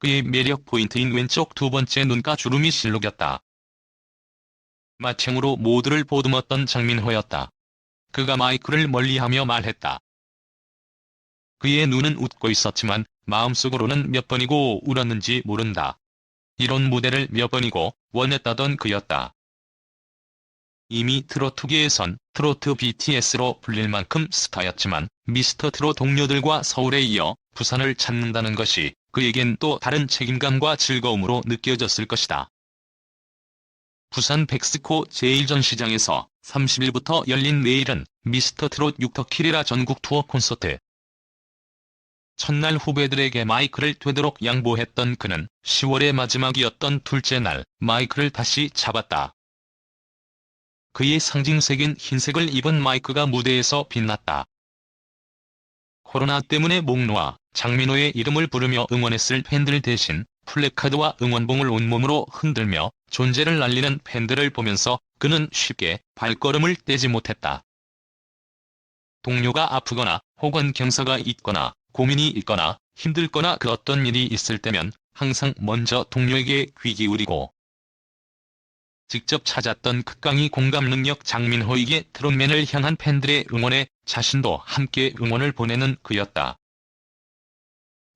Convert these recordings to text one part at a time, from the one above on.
그의 매력 포인트인 왼쪽 두 번째 눈가 주름이 실룩였다. 마청으로 모두를 보듬었던 장민호였다. 그가 마이크를 멀리하며 말했다. 그의 눈은 웃고 있었지만 마음속으로는 몇 번이고 울었는지 모른다. 이런 무대를 몇 번이고 원했다던 그였다. 이미 트로트계에선 트로트 BTS로 불릴 만큼 스타였지만 미스터 트롯 동료들과 서울에 이어 부산을 찾는다는 것이 그에겐 또 다른 책임감과 즐거움으로 느껴졌을 것이다. 부산 백스코 제1전시장에서 30일부터 열린 내일은 미스터 트롯 6터킬이라 전국 투어 콘서트. 첫날 후배들에게 마이크를 되도록 양보했던 그는 10월의 마지막이었던 둘째 날 마이크를 다시 잡았다. 그의 상징색인 흰색을 입은 마이크가 무대에서 빛났다. 코로나 때문에 목 놓아 장민호의 이름을 부르며 응원했을 팬들 대신 플래카드와 응원봉을 온몸으로 흔들며 존재를 알리는 팬들을 보면서 그는 쉽게 발걸음을 떼지 못했다. 동료가 아프거나 혹은 경사가 있거나 고민이 있거나 힘들거나 그 어떤 일이 있을 때면 항상 먼저 동료에게 귀 기울이고 직접 찾았던 극강의 공감 능력 장민호에게 트롯맨을 향한 팬들의 응원에 자신도 함께 응원을 보내는 그였다.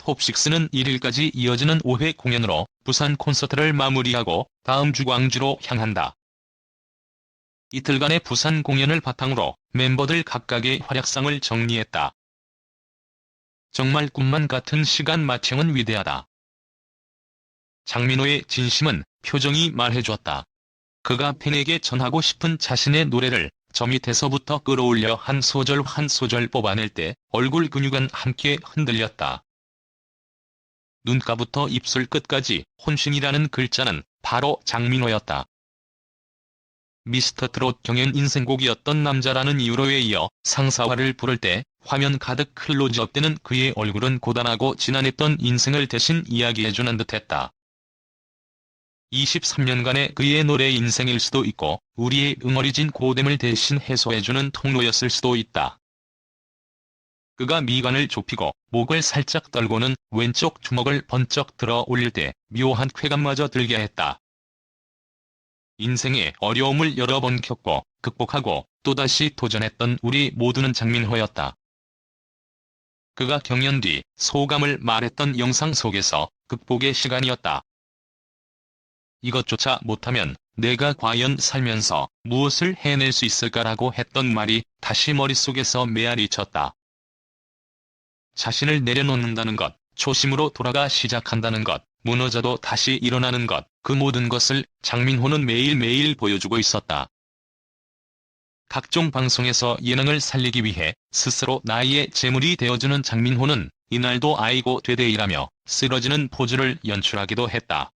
톱식스는 1일까지 이어지는 5회 공연으로 부산 콘서트를 마무리하고 다음 주 광주로 향한다. 이틀간의 부산 공연을 바탕으로 멤버들 각각의 활약상을 정리했다. 정말 꿈만 같은 시간 마청은 위대하다. 장민호의 진심은 표정이 말해주었다. 그가 팬에게 전하고 싶은 자신의 노래를 저 밑에서부터 끌어올려 한 소절 한 소절 뽑아낼 때 얼굴 근육은 함께 흔들렸다. 눈가부터 입술 끝까지 혼신이라는 글자는 바로 장민호였다. 미스터 트롯 경연 인생곡이었던 남자라는 이유로에 이어 상사화를 부를 때 화면 가득 클로즈업 되는 그의 얼굴은 고단하고 지난했던 인생을 대신 이야기해주는 듯했다. 23년간의 그의 노래 인생일 수도 있고 우리의 응어리진 고됨을 대신 해소해주는 통로였을 수도 있다. 그가 미간을 좁히고 목을 살짝 떨고는 왼쪽 주먹을 번쩍 들어 올릴 때 묘한 쾌감마저 들게 했다. 인생의 어려움을 여러 번 겪고 극복하고 또다시 도전했던 우리 모두는 장민호였다. 그가 경연 뒤 소감을 말했던 영상 속에서 극복의 시간이었다. 이것조차 못하면 내가 과연 살면서 무엇을 해낼 수 있을까라고 했던 말이 다시 머릿속에서 메아리 쳤다. 자신을 내려놓는다는 것, 초심으로 돌아가 시작한다는 것, 무너져도 다시 일어나는 것, 그 모든 것을 장민호는 매일매일 보여주고 있었다. 각종 방송에서 예능을 살리기 위해 스스로 나이의 재물이 되어주는 장민호는 이날도 아이고 되되이라며 쓰러지는 포즈를 연출하기도 했다.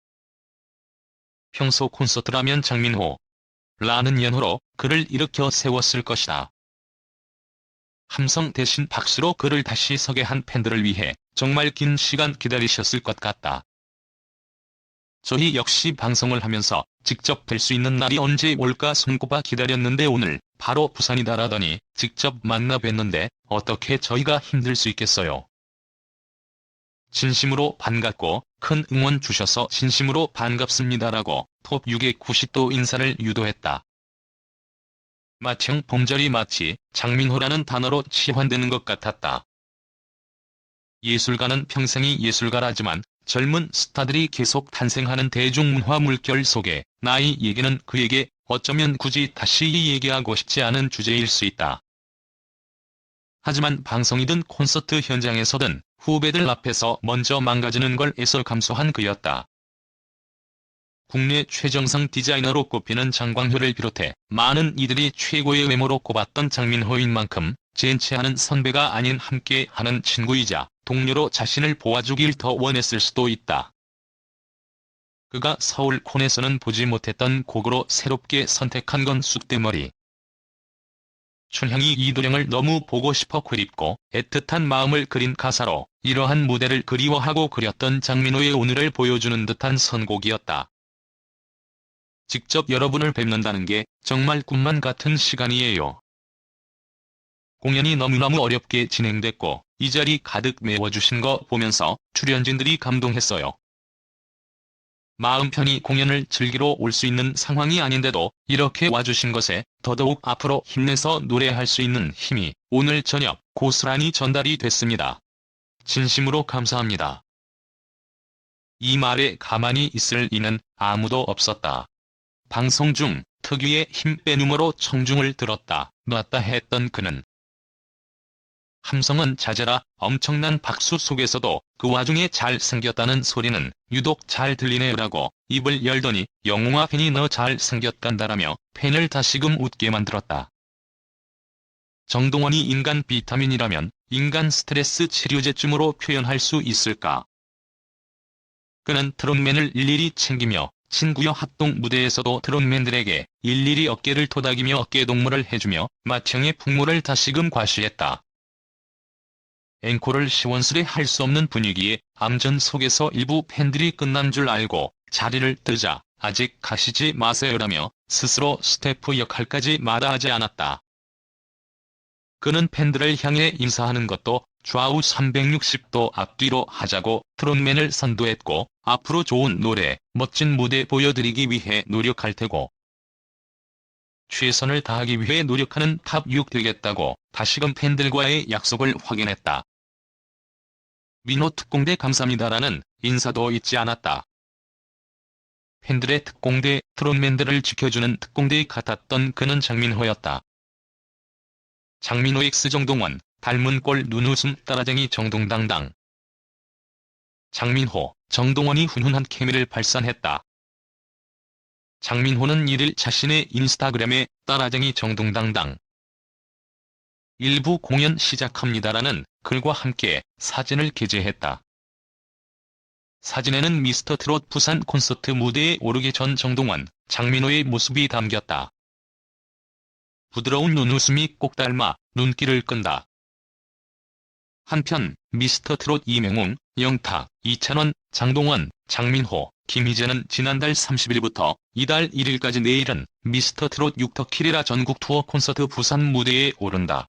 평소 콘서트라면 장민호 라는 연호로 그를 일으켜 세웠을 것이다. 함성 대신 박수로 그를 다시 서게 한 팬들을 위해 정말 긴 시간 기다리셨을 것 같다. 저희 역시 방송을 하면서 직접 뵐 수 있는 날이 언제 올까 손꼽아 기다렸는데 오늘 바로 부산이다라더니 직접 만나 뵀는데 어떻게 저희가 힘들 수 있겠어요. 진심으로 반갑고 큰 응원 주셔서 진심으로 반갑습니다라고 톱 6의 90도 인사를 유도했다. 마청 봄절이 마치 장민호라는 단어로 치환되는 것 같았다. 예술가는 평생이 예술가라지만 젊은 스타들이 계속 탄생하는 대중문화 물결 속에 나이 얘기는 그에게 어쩌면 굳이 다시 얘기하고 싶지 않은 주제일 수 있다. 하지만 방송이든 콘서트 현장에서든 후배들 앞에서 먼저 망가지는 걸 애써 감수한 그였다. 국내 최정상 디자이너로 꼽히는 장광효를 비롯해 많은 이들이 최고의 외모로 꼽았던 장민호인 만큼 젠체하는 선배가 아닌 함께하는 친구이자 동료로 자신을 보아주길 더 원했을 수도 있다. 그가 서울 콘에서는 보지 못했던 곡으로 새롭게 선택한 건 쑥대머리. 춘향이 이도령을 너무 보고 싶어 그립고 애틋한 마음을 그린 가사로 이러한 무대를 그리워하고 그렸던 장민호의 오늘을 보여주는 듯한 선곡이었다. 직접 여러분을 뵙는다는 게 정말 꿈만 같은 시간이에요. 공연이 너무너무 어렵게 진행됐고 이 자리 가득 메워주신 거 보면서 출연진들이 감동했어요. 마음 편히 공연을 즐기러 올 수 있는 상황이 아닌데도 이렇게 와주신 것에 더더욱 앞으로 힘내서 노래할 수 있는 힘이 오늘 저녁 고스란히 전달이 됐습니다. 진심으로 감사합니다. 이 말에 가만히 있을 이는 아무도 없었다. 방송 중 특유의 힘 빼누머로 청중을 들었다 놨다 했던 그는 함성은 자제라 엄청난 박수 속에서도 그 와중에 잘생겼다는 소리는 유독 잘 들리네요라고 입을 열더니 영웅아 팬이 너 잘생겼단다라며 팬을 다시금 웃게 만들었다. 정동원이 인간 비타민이라면 인간 스트레스 치료제쯤으로 표현할 수 있을까? 그는 트롯맨을 일일이 챙기며 친구여 합동 무대에서도 트롯맨들에게 일일이 어깨를 토닥이며 어깨 동무를 해주며 맏형의 풍모를 다시금 과시했다. 앵콜을 시원스레 할 수 없는 분위기에 암전 속에서 일부 팬들이 끝난 줄 알고 자리를 뜨자 아직 가시지 마세요라며 스스로 스태프 역할까지 마다하지 않았다. 그는 팬들을 향해 인사하는 것도 좌우 360도 앞뒤로 하자고 트롯맨을 선도했고 앞으로 좋은 노래, 멋진 무대 보여드리기 위해 노력할 테고 최선을 다하기 위해 노력하는 탑6 되겠다고 다시금 팬들과의 약속을 확인했다. 민호 특공대 감사합니다라는 인사도 잊지 않았다. 팬들의 특공대 트롯맨들을 지켜주는 특공대 같았던 그는 장민호였다. 장민호 X 정동원, 닮은 꼴 눈웃음 따라쟁이 정동당당. 장민호, 정동원이 훈훈한 케미를 발산했다. 장민호는 이를 자신의 인스타그램에 따라쟁이 정동당당. 일부 공연 시작합니다라는 글과 함께 사진을 게재했다. 사진에는 미스터 트롯 부산 콘서트 무대에 오르기 전 정동원, 장민호의 모습이 담겼다. 부드러운 눈웃음이 꼭 닮아 눈길을 끈다. 한편 미스터 트롯 이명웅, 영탁, 이찬원, 장동원, 장민호, 김희재는 지난달 30일부터 이달 1일까지 내일은 미스터 트롯 6터키리라 전국 투어 콘서트 부산 무대에 오른다.